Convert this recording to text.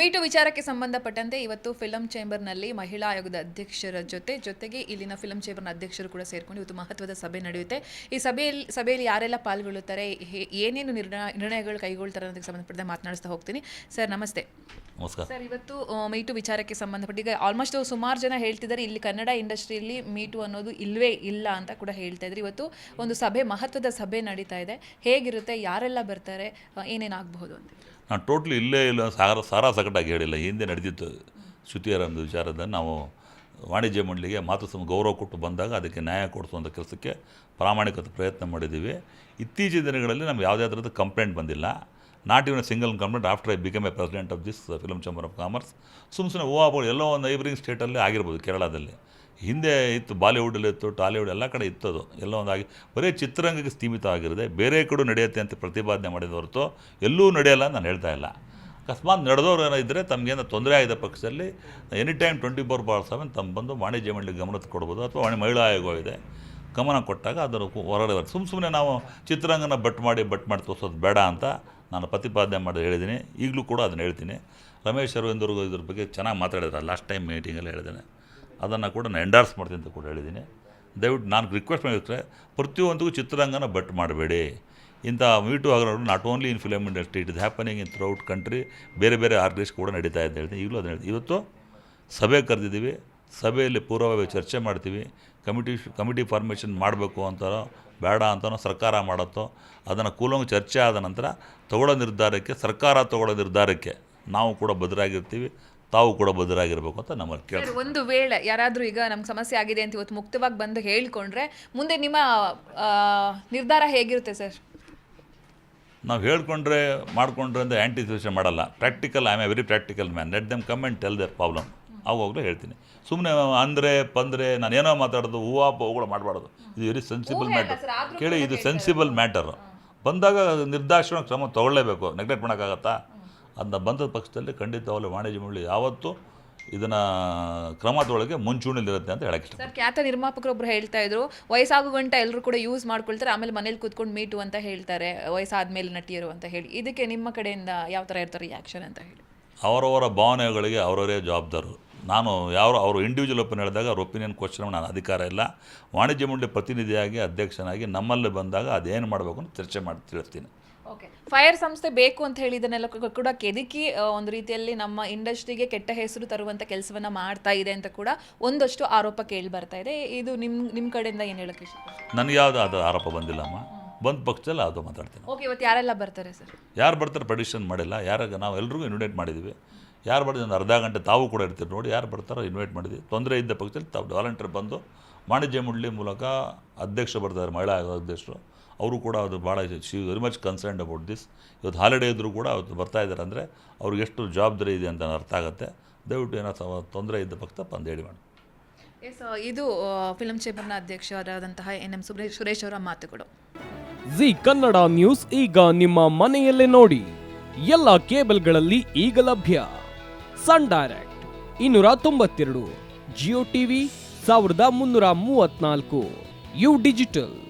Meet ವಿಚಾರಕ್ಕೆ ಸಂಬಂಧಪಟ್ಟಂತೆ ಇವತ್ತು ಫಿಲಂ ಚೇಂಬರ್ನಲ್ಲಿ ಮಹಿಳಾ ಆಯೋಗದ ಅಧ್ಯಕ್ಷರ ಜೊತೆ ಜೊತೆಗೆ ಇಲ್ಲಿನ ಫಿಲಂ ಚೇಂಬರ್ನ ಅಧ್ಯಕ್ಷರು ಕೂಡ ಸೇರಿಕೊಂಡು ಇವತ್ತು ಮಹತ್ವದ ಸಭೆ ನಡೆಯುತ್ತೆ. ಈ ಸಭೆಯಲ್ಲಿ ಸಭೆಯಲ್ಲಿ ಯಾರೆಲ್ಲ ಪಾಲ್ಗೊಳ್ಳುತ್ತಾರೆ ಏನೇನು ನಿರ್ಣಯ ನಿರ್ಣಯಗಳು ಕೈಗೊಳ್ತಾರೆ ಅನ್ನೋದಕ್ಕೆ ಸಂಬಂಧಪಟ್ಟಂತೆ ಮಾತನಾಡಿಸ್ತಾ ಹೋಗ್ತೀನಿ. ಸರ್ ನಮಸ್ತೆ. ನಮಸ್ಕಾರ. ಸರ್ ಇವತ್ತು ಮೀಟು ವಿಚಾರಕ್ಕೆ ಸಂಬಂಧಪಟ್ಟ ಈಗ ಆಲ್ಮೋಸ್ಟ್ ಸುಮಾರು ಜನ ಹೇಳ್ತಿದ್ದಾರೆ ಇಲ್ಲಿ ಕನ್ನಡ ಇಂಡಸ್ಟ್ರಿಯಲ್ಲಿ ಮೀಟು ಅನ್ನೋದು ಇಲ್ಲವೇ ಇಲ್ಲ ಅಂತ ಕೂಡ ಹೇಳ್ತಾ ಇದ್ರು ಇವತ್ತು ಒಂದು ಸಭೆ ಮಹತ್ವದ ಸಭೆ ನಡೀತಾ ಇದೆ. ಹೇಗಿರುತ್ತೆ ಯಾರೆಲ್ಲ ಬರ್ತಾರೆ ಏನೇನಾಗಬಹುದು ಅಂತ. ನಾನು ಟೋಟ್ಲಿ ಇಲ್ಲೇ ಇಲ್ಲ, ಸಾರ, ಸಾರಾ ಸಕಟಾಗಿ ಹೇಳಿಲ್ಲ. ಹಿಂದೆ ನಡೆದಿತ್ತು ಶ್ರುತಿಯರಂದು ವಿಚಾರದ ನಾವು ವಾಣಿಜ್ಯ ಮಂಡಳಿಗೆ ಮಾತು ಸಮ ಗೌರವ ಕೊಟ್ಟು ಬಂದಾಗ ಅದಕ್ಕೆ ನ್ಯಾಯ ಕೊಡಿಸುವಂಥ ಕೆಲಸಕ್ಕೆ ಪ್ರಾಮಾಣಿಕತೆ ಪ್ರಯತ್ನ ಮಾಡಿದ್ದೀವಿ. ಇತ್ತೀಚಿನ ದಿನಗಳಲ್ಲಿ ನಮ್ಗೆ ಯಾವುದೇ ಥರದ ಕಂಪ್ಲೇಂಟ್ ಬಂದಿಲ್ಲ. Not even single complaint after I become a president of this film chamber of commerce. ಸುಮ್ಮ ಸುಮ್ಮನೆ ಹೂವಾಗಳು ಎಲ್ಲೋ ಒಂದು ನೈಬರಿಂಗ್ ಸ್ಟೇಟಲ್ಲಿ ಆಗಿರ್ಬೋದು ಕೇರಳದಲ್ಲಿ. ಹಿಂದೆ ಇತ್ತು, ಬಾಲಿವುಡಲ್ಲಿ ಇತ್ತು, ಟಾಲಿವುಡ್ ಎಲ್ಲ ಕಡೆ ಇತ್ತು ಅದು. ಎಲ್ಲ ಒಂದಾಗಿ, ಬರೀ ಚಿತ್ರರಂಗಕ್ಕೆ ಸೀಮಿತ ಆಗಿರದೆ, ಬೇರೆ ಕಡೆ ನಡೆಯುತ್ತೆ ಅಂತ ಪ್ರತಿಪಾದನೆ ಮಾಡಿದ ಹೊರತು ಎಲ್ಲೂ ನಡೆಯಲ್ಲ ನಾನು ಹೇಳ್ತಾ ಇಲ್ಲ. ಅಕಸ್ಮಾತ್ ನಡೆದವ್ರು ಏನೋ ಇದ್ದರೆ ತಮಗೇನೋ ತೊಂದರೆ ಆಗಿದೆ ಪಕ್ಷದಲ್ಲಿ any time twenty four bar seven ತಮ್ಮ ಬಂದು ವಾಣಿಜ್ಯ ಮಂಡಳಿ ಗಮನ ಕೊಡ್ಬೋದು ಅಥವಾ ವಾಣಿ, ಮಹಿಳಾ ಆಯೋಗ ಇದೆ. ಗಮನ ಕೊಟ್ಟಾಗ ಅದರ ಹೊರಗಡೆ ಸುಮ್ಮ ಸುಮ್ಮನೆ ನಾವು ಚಿತ್ರರಂಗನ ಬಟ್ ಮಾಡಿ ಬಟ್ ಮಾಡಿ ತೋರಿಸೋದು ಬೇಡ ಅಂತ ನಾನು ಪ್ರತಿಪಾದನೆ ಮಾಡಿ ಹೇಳಿದ್ದೀನಿ. ಈಗಲೂ ಕೂಡ ಅದನ್ನು ಹೇಳ್ತೀನಿ. ರಮೇಶ್ ಅರವಿಂದರ್ಗೂ ಇದ್ರ ಬಗ್ಗೆ ಚೆನ್ನಾಗಿ ಮಾತಾಡಿದ್ರು. ಲಾಸ್ಟ್ ಟೈಮ್ ಮೀಟಿಂಗಲ್ಲಿ ಹೇಳಿದ್ದೇನೆ. ಅದನ್ನು ಕೂಡ ನಾನು ಎಂಡಾರ್ಸ್ ಮಾಡ್ತೀನಿ ಅಂತ ಕೂಡ ಹೇಳಿದ್ದೀನಿ. ದಯವಿಟ್ಟು ನಾನು ರಿಕ್ವೆಸ್ಟ್ ಮಾಡಿದ್ರೆ ಪ್ರತಿಯೊಂದಿಗೂ ಚಿತ್ರರಂಗನ ಬಟ್ ಮಾಡಬೇಡಿ. ಇಂಥ me too ಆಗೋರು not only in film industry it is happening in throughout country ಬೇರೆ ಬೇರೆ ಆರ್ಟಿಸ್ಟ್ ಕೂಡ ನಡೀತಾ ಇದೆ ಹೇಳ್ತೀನಿ. ಈಗಲೂ ಅದನ್ನ ಇವತ್ತು ಸಭೆ ಕರೆದಿದ್ದೀವಿ. ಸಭೆಯಲ್ಲಿ ಪೂರ್ವವಾಗಿ ಚರ್ಚೆ ಮಾಡ್ತೀವಿ. ಕಮಿಟಿ ಕಮಿಟಿ ಫಾರ್ಮೇಷನ್ ಮಾಡಬೇಕು ಅಂತಾರೋ ಬೇಡ ಅಂತನೋ ಸರ್ಕಾರ ಮಾಡುತ್ತೋ, ಅದನ್ನು ಕೂಲಂಗ್ ಚರ್ಚೆ ಆದ ನಂತರ ತಗೊಳ್ಳೋ ನಿರ್ಧಾರಕ್ಕೆ, ಸರ್ಕಾರ ತಗೊಳ್ಳೋ ನಿರ್ಧಾರಕ್ಕೆ ನಾವು ಕೂಡ ಬದ್ಧರಾಗಿರ್ತೀವಿ ತಾವು ಕೂಡ ಬದ್ಧರಾಗಿರ್ಬೇಕು ಅಂತ ನಮ್ಮಲ್ಲಿ ಕೇಳಿ ಒಂದು ವೇಳೆ ಯಾರಾದರೂ ಈಗ ನಮ್ಗೆ ಸಮಸ್ಯೆ ಆಗಿದೆ ಅಂತ ಇವತ್ತು ಮುಕ್ತವಾಗಿ ಬಂದು ಹೇಳ್ಕೊಂಡ್ರೆ ಮುಂದೆ ನಿಮ್ಮ ನಿರ್ಧಾರ ಹೇಗಿರುತ್ತೆ ಸರ್? ನಾವು ಹೇಳ್ಕೊಂಡ್ರೆ ಮಾಡ್ಕೊಂಡ್ರೆ ಅಂದರೆ ಆ್ಯಂಟಿಸಿಪೇಷನ್ ಮಾಡಲ್ಲ. Practical I am a very practical man let them come and tell their problem ಆವಾಗಲೂ ಹೇಳ್ತೀನಿ. ಸುಮ್ಮನೆ ಅಂದರೆ ಬಂದರೆ ನಾನು ಏನೋ ಮಾತಾಡೋದು ಹೂವು ಹೂಗಳು ಮಾಡಬಾರ್ದು. ಇದು ವೆರಿ ಸೆನ್ಸಿಬಲ್ ಮ್ಯಾಟರ್ ಕೇಳಿ ಇದು ಸೆನ್ಸಿಬಲ್ ಮ್ಯಾಟರ್ ಬಂದಾಗ ನಿರ್ದಾಕ್ಷಣ ಕ್ರಮ ತೊಗೊಳ್ಳೇಬೇಕು. ನೆಗ್ಲೆಕ್ಟ್ ಮಾಡೋಕ್ಕಾಗತ್ತಾ? ಅದನ್ನ ಬಂದ ಪಕ್ಷದಲ್ಲಿ ಖಂಡಿತವಾಗಲು ವಾಣಿಜ್ಯ ಮಂಡಳಿ ಯಾವತ್ತೂ ಇದನ್ನು ಕ್ರಮದೊಳಗೆ ಮುಂಚೂಣಿಲಿರುತ್ತೆ ಅಂತ ಹೇಳಕ್ಕೆ ಇಷ್ಟ ಸರ್ ಖ್ಯಾತ ನಿರ್ಮಾಪಕರೊಬ್ರು ಹೇಳ್ತಾ ಇದ್ರು ವಯಸ್ಸಾಗೋ ಗಂಟ ಎಲ್ಲರೂ ಕೂಡ ಯೂಸ್ ಮಾಡ್ಕೊಳ್ತಾರೆ ಆಮೇಲೆ ಮನೇಲಿ ಕೂತ್ಕೊಂಡು ಮೀಟು ಅಂತ ಹೇಳ್ತಾರೆ ವಯಸ್ಸಾದ್ಮೇಲೆ ನಟಿಯರು ಅಂತ ಹೇಳಿ. ಇದಕ್ಕೆ ನಿಮ್ಮ ಕಡೆಯಿಂದ ಯಾವ ಥರ ಇರ್ತಾರೆ ರಿಯಾಕ್ಷನ್ ಅಂತ ಹೇಳಿ? ಅವರವರ ಭಾವನೆಗಳಿಗೆ ಅವರವರೇ ಜವಾಬ್ದಾರರು. ನಾನು ಯಾರು ಅವರು ಇಂಡಿವಿಜುವಲ್ ಒಪಿನಿಯನ್ ಹೇಳಿದಾಗ ಅವ್ರ ಒಪಿನಿಯನ್ ಕ್ವಶನ್ ನಾನು ಅಧಿಕಾರ ಇಲ್ಲ. ವಾಣಿಜ್ಯ ಮಂಡಳಿ ಪ್ರತಿನಿಧಿಯಾಗಿ ಅಧ್ಯಕ್ಷನಾಗಿ ನಮ್ಮಲ್ಲಿ ಬಂದಾಗ ಅದೇನು ಮಾಡಬೇಕು ಅಂತ ಚರ್ಚೆ ಮಾಡಿ ತಿಳಿಸ್ತೀನಿ. ಓಕೆ ಫೈರ್ ಸಂಸ್ಥೆ ಬೇಕು ಅಂತ ಹೇಳಿದನ್ನೆಲ್ಲ ಕೂಡ ಕೆದಕಿ ಒಂದು ರೀತಿಯಲ್ಲಿ ನಮ್ಮ ಇಂಡಸ್ಟ್ರಿಗೆ ಕೆಟ್ಟ ಹೆಸರು ತರುವಂತ ಕೆಲಸವನ್ನ ಮಾಡ್ತಾ ಇದೆ ಅಂತ ಕೂಡ ಒಂದಷ್ಟು ಆರೋಪ ಕೇಳಿ ಬರ್ತಾ ಇದೆ. ಇದು ನಿಮ್ ನಿಮ್ಮ ಕಡೆಯಿಂದ ಏನು ಹೇಳಕ್ಕೆ ನನಗೆ ಯಾವ್ದು ಅದು ಆರೋಪ ಬಂದಿಲ್ಲ ಅಮ್ಮ. ಬಂದ ಪಕ್ಷದಲ್ಲಿ ಅದು ಮಾತಾಡ್ತೀನಿ. ಓಕೆ ಇವತ್ತು ಯಾರೆಲ್ಲ ಬರ್ತಾರೆ ಸರ್? ಯಾರು ಬರ್ತಾರೆ ಪ್ರಡಿಷನ್ ಮಾಡಿಲ್ಲ. ಯಾರಾಗ ನಾವು ಎಲ್ರಿಗೂ ಇನ್ವೈಟ್ ಮಾಡಿದ್ವಿ. ಯಾರು ಬರ್ತಾರೆ ಒಂದು ಅರ್ಧ ಗಂಟೆ ತಾವು ಕೂಡ ಇರ್ತೀರಿ ನೋಡಿ ಯಾರು ಬರ್ತಾರೋ ಇನ್ವೈಟ್ ಮಾಡಿದ್ವಿ. ತೊಂದರೆ ಇದ್ದ ಪಕ್ಷದಲ್ಲಿ ತಾವು ವಾಲಂಟಿಯರ್ ಬಂದು ವಾಣಿಜ್ಯ ಮಂಡಳಿ ಮೂಲಕ ಅಧ್ಯಕ್ಷ ಬರ್ತಾರೆ ಮಹಿಳಾ ಅಧ್ಯಕ್ಷರು. ಅವರು ಕೂಡ ಅದು ಭಾಳ she very much concerned about this ಇವತ್ತು ಹಾಲಿಡೇ ಇದ್ದರೂ ಕೂಡ ಅವತ್ತು ಬರ್ತಾ ಇದ್ದಾರೆ ಅಂದರೆ ಅವ್ರಿಗೆ ಎಷ್ಟು ಜವಾಬ್ದಾರಿ ಇದೆ ಅಂತ ಅರ್ಥ ಆಗುತ್ತೆ. ದಯವಿಟ್ಟು ಏನೋ ಸ- ತೊಂದರೆ ಇದ್ದ ಭಕ್ತ ಬಂದು ಹೇಳಿ ಮಾಡಿ ಎಸ್ ಇದು ಫಿಲಂ ಚೇಂಬರ್ನ ಅಧ್ಯಕ್ಷರಾದಂತಹ ಎನ್ ಎಂ ಸುರೇಶ್ ಸುರೇಶ್ ಅವರ ಮಾತುಗಳು ಜಿ ಕನ್ನಡ ನ್ಯೂಸ್ ಈಗ ನಿಮ್ಮ ಮನೆಯಲ್ಲೇ ನೋಡಿ. ಎಲ್ಲ ಕೇಬಲ್ಗಳಲ್ಲಿ ಈಗ ಲಭ್ಯ. ಸನ್ ಡೈರೆಕ್ಟ್ ಇನ್ನೂರ ತೊಂಬತ್ತೆರಡು ಜಿಯೋ ಟಿವಿ ಸಾವಿರದ ಮುನ್ನೂರ ಮೂವತ್ನಾಲ್ಕು ಯು ಡಿಜಿಟಲ್.